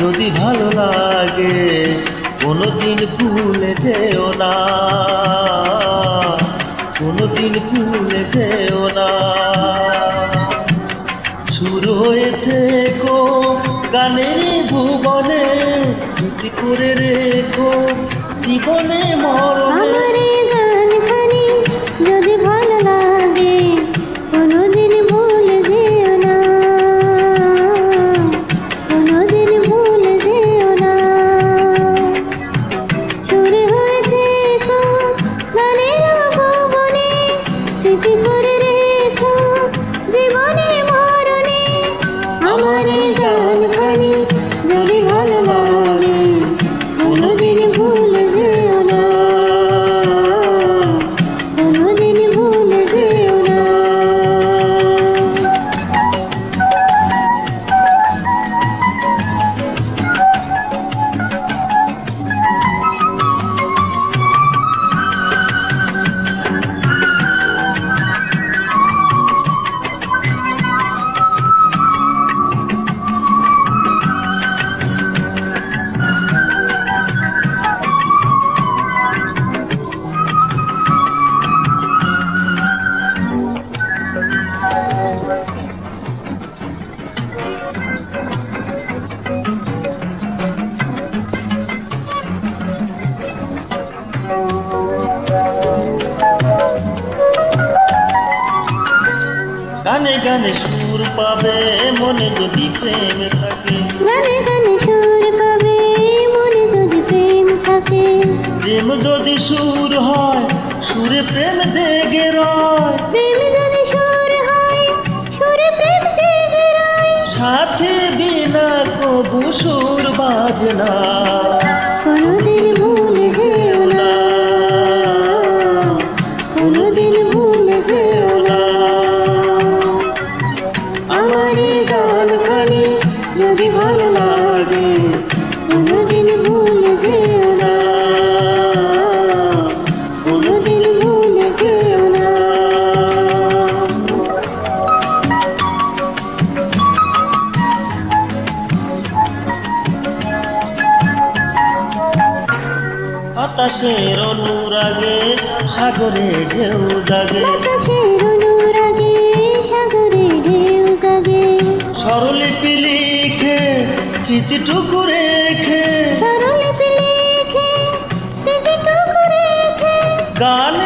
যদি ভালো লাগে, কোনোদিন ভুলে যেও না। কোনোদিন ভুলে যেও না। শুরু হয়েছে গো গানের ভুবনে স্মৃতি করে রেখো জীবনে মরণে। গানে গানে সুর পাবে মনে যদি প্রেম থাকে। গানে গানে সুর পাবে মনে যদি প্রেম থাকে। প্রেম যদি সুর হয় সুরে প্রেম জেগে রয়। প্রেম যদি সুর হয় সুরে প্রেম জেগে রয়। সাথে বিনা কবু সুর বাজে আমার এই গানখানি যদি ভালো লাগে কোনোদিন ভুলে যেও না। কোনোদিন ভুলে যেও না। বাতাসের অনুরাগে সাগরে ঢেউ জাগে। বাতাসের স্বরলিপি লিখে স্মৃতিটুকু রেখে স্বরলিপি লিখে স্মৃতিটুকু রেখে গানে জীবন করো সার